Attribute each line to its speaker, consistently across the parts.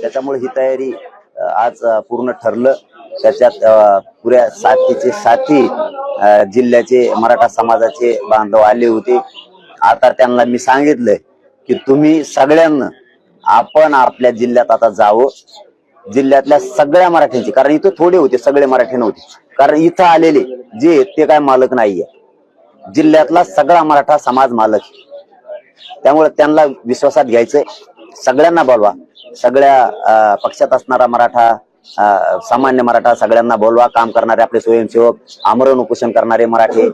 Speaker 1: त्याच्यामुळे ही तयारी आज पूर्ण ठरलं. त्याच्यात पुऱ्या साथीचे साथी जिल्ह्याचे मराठा समाजाचे बांधव आले होते. आता त्यांना मी सांगितलंय की तुम्ही सगळ्यांना आपण आपल्या जिल्ह्यात आता जावं. जिल्ह्यातल्या सगळ्या मराठ्यांची कारण इथं थोडे होते सगळे मराठी नव्हते. कारण इथं आलेले जे ते काय मालक नाहीये. जिल्ह्यातला सगळा मराठा समाज मालक त्यामुळे त्यांना विश्वासात घ्यायचंय. सगळ्यांना बोलवा. सगळ्या पक्षात असणारा मराठा सामान्य मराठा सगळ्यांना बोलवा. काम करणारे आपले स्वयंसेवक आमरण उपोषण करणारे मराठे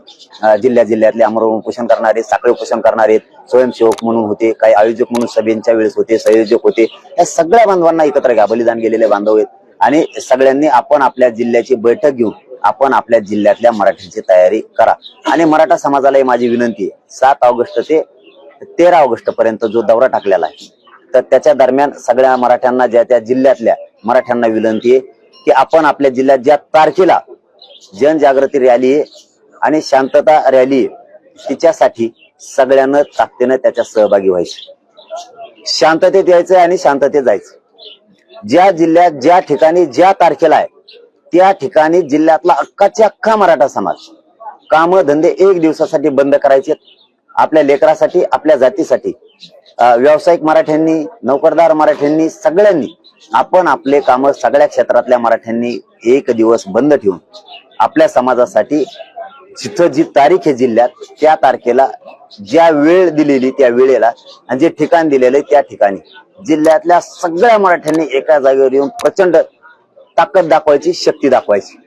Speaker 1: जिल्ह्या जिल्ह्यातले आमरण उपोषण करणारे साखळी उपोषण करणारे स्वयंसेवक म्हणून होते काही आयोजक म्हणून सभेच्या वेळेस होते संयोजक होते. या सगळ्या बांधवांना एकत्र घ्या. बलिदान गेलेले बांधव आहेत. आणि सगळ्यांनी आपण आपल्या जिल्ह्याची बैठक घेऊन आपण आपल्या जिल्ह्यातल्या मराठीची तयारी करा. आणि मराठा समाजालाही माझी विनंती आहे. सात ऑगस्ट ते तेरा ऑगस्ट पर्यंत जो दौरा टाकलेला आहे तर त्याच्या दरम्यान सगळ्या मराठ्यांना ज्या त्या जिल्ह्यातल्या मराठ्यांना विनंती आहे की आपण आपल्या जिल्ह्यात ज्या तारखेला जनजागृती रॅली आहे आणि शांतता रॅली आहे तिच्यासाठी सगळ्यांना ताकदीनं त्याच्यात सहभागी व्हायचे. शांततेत यायचं आणि शांततेत जायचं. ज्या जिल्ह्यात ज्या ठिकाणी ज्या तारखेला आहे त्या ठिकाणी जिल्ह्यातला अख्खाच्या अख्खा मराठा समाज काम धंदे एक दिवसासाठी बंद करायचे आपल्या लेकरासाठी आपल्या जातीसाठी व्यावसायिक मराठ्यांनी नोकरदार मराठ्यांनी सगळ्यांनी आपण आपले काम सगळ्या क्षेत्रातल्या मराठ्यांनी एक दिवस बंद ठेवून आपल्या समाजासाठी जिथं जी तारीख आहे जिल्ह्यात त्या तारखेला ज्या वेळ दिलेली त्या वेळेला आणि जे ठिकाण दिलेलं त्या ठिकाणी जिल्ह्यातल्या सगळ्या मराठ्यांनी एका जागेवर येऊन प्रचंड ताकद दाखवायची शक्ती दाखवायची.